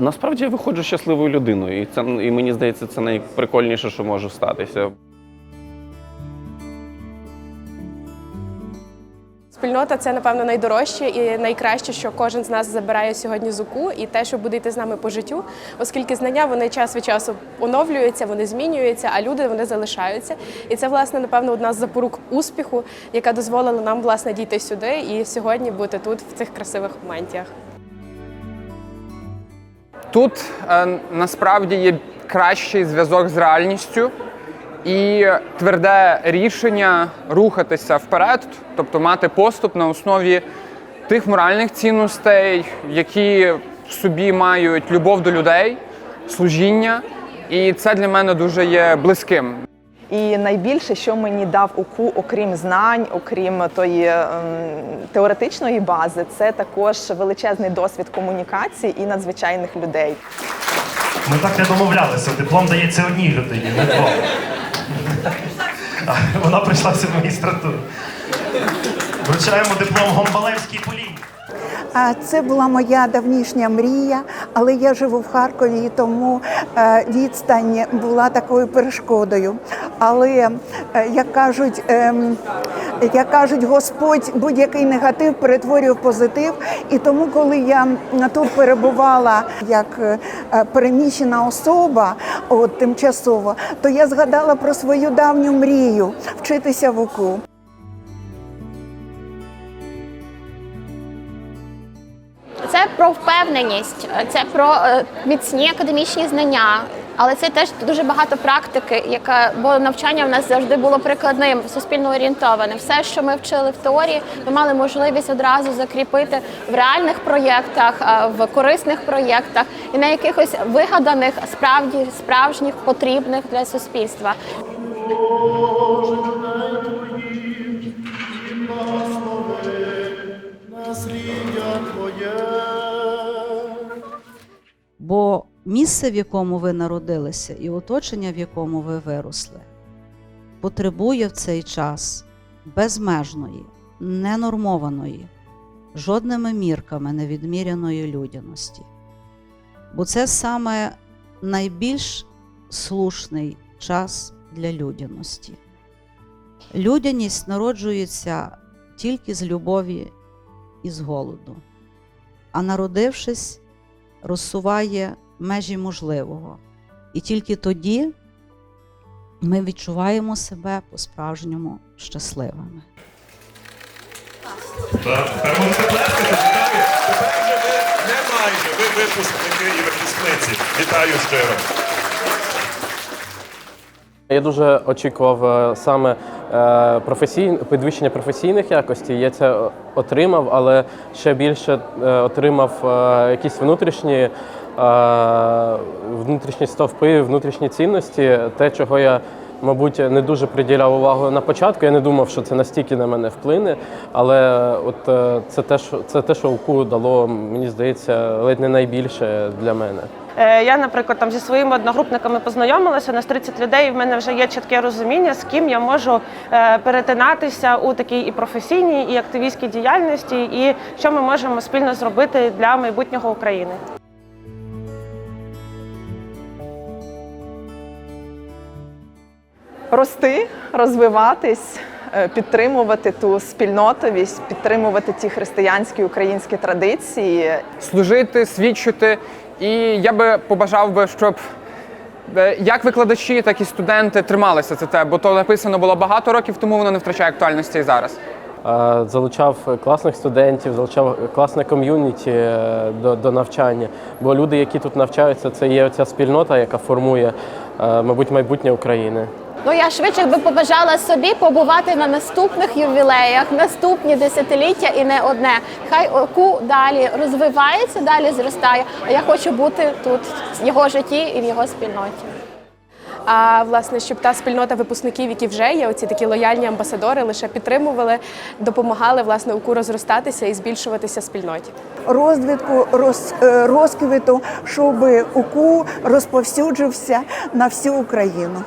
Насправді я виходжу щасливою людиною, і це і мені здається, це найприкольніше, що може статися. Спільнота це напевно найдорожче і найкраще, що кожен з нас забирає сьогодні з УКУ, і те, що буде йти з нами по життю, оскільки знання вони час від часу оновлюються, вони змінюються, а люди вони залишаються. І це власне напевно одна з запорук успіху, яка дозволила нам власне дійти сюди і сьогодні бути тут в цих красивих моментах. Тут е, насправді є кращий зв'язок з реальністю і тверде рішення рухатися вперед, тобто мати поступ на основі тих моральних цінностей, які в собі мають любов до людей, служіння. І це для мене дуже є близьким. І найбільше, що мені дав УКУ, окрім знань, окрім тої ем, теоретичної бази, це також величезний досвід комунікації і надзвичайних людей. Ми так не домовлялися. Диплом дається одній людині, не двом. Вона прийшла в магістратуру. Вручаємо диплом Гомбалевській Поліні. А Це була моя давнішня мрія, але я живу в Харкові, і тому е, відстань була такою перешкодою. Але е, як кажуть, ем, як кажуть, Господь будь-який негатив перетворює в позитив. І тому, коли я тут перебувала як е, переміщена особа, от тимчасово, то я згадала про свою давню мрію вчитися в УКУ. Впевненість, це про е, міцні академічні знання. Але це теж дуже багато практики, яка бо навчання в нас завжди було прикладним, суспільно орієнтованим. Все, що ми вчили в теорії, ми мали можливість одразу закріпити в реальних проєктах, е, в корисних проєктах і на якихось вигаданих, справді справжніх, потрібних для суспільства. Бо місце, в якому ви народилися, і оточення, в якому ви виросли, потребує в цей час безмежної, ненормованої, жодними мірками невідміряної людяності. Бо це саме найбільш слушний час для людяності. Людяність народжується тільки з любові і з голоду, а народившись, розсуває межі можливого. І тільки тоді ми відчуваємо себе по-справжньому щасливими. Так, тепер можете плескати. Вітаю. Тепер вже ви не майже, ви випускники і випускниці. Вітаю щиро. Я дуже очікував е, саме е, підвищення професійних якостей. Я це отримав, але ще більше е, отримав е, якісь внутрішні, внутрішні стовпи, внутрішні цінності, те, чого я. Мабуть, не дуже приділяв увагу на початку. Я не думав, що це настільки на мене вплине. Але от це те, що це те, що УКУ дало, мені здається, ледь не найбільше для мене. Е, Я, наприклад, там зі своїми одногрупниками познайомилася на 30 людей. і В мене вже є чітке розуміння, з ким я можу е, перетинатися у такій і професійній, і активістській діяльності, і що ми можемо спільно зробити для майбутнього України. Рости, розвиватись, е, підтримувати ту спільнотовість, підтримувати ті християнські українські традиції, служити, свідчити. І я би побажав би, щоб е, як викладачі, так і студенти трималися це те, бо то написано було багато років, тому воно не втрачає актуальності і зараз. Залучав класних студентів, залучав класне ком'юніті е, до, до навчання. Бо люди, які тут навчаються, це є оця спільнота, яка формує, мабуть, майбутнє України. Ну я швидше би побажала собі побувати на наступних ювілеях, наступні десятиліття і не одне. Хай ОКУ далі розвивається, далі зростає. А я хочу бути тут в його житті і в його спільноті. А власне, щоб та спільнота випускників, які вже є, оці такі лояльні амбасадори, лише підтримували, допомагали власне УКУ розростатися і збільшуватися спільноті. розвитку, роз, е, розквіту, щоб УКУ розповсюджився на всю Україну.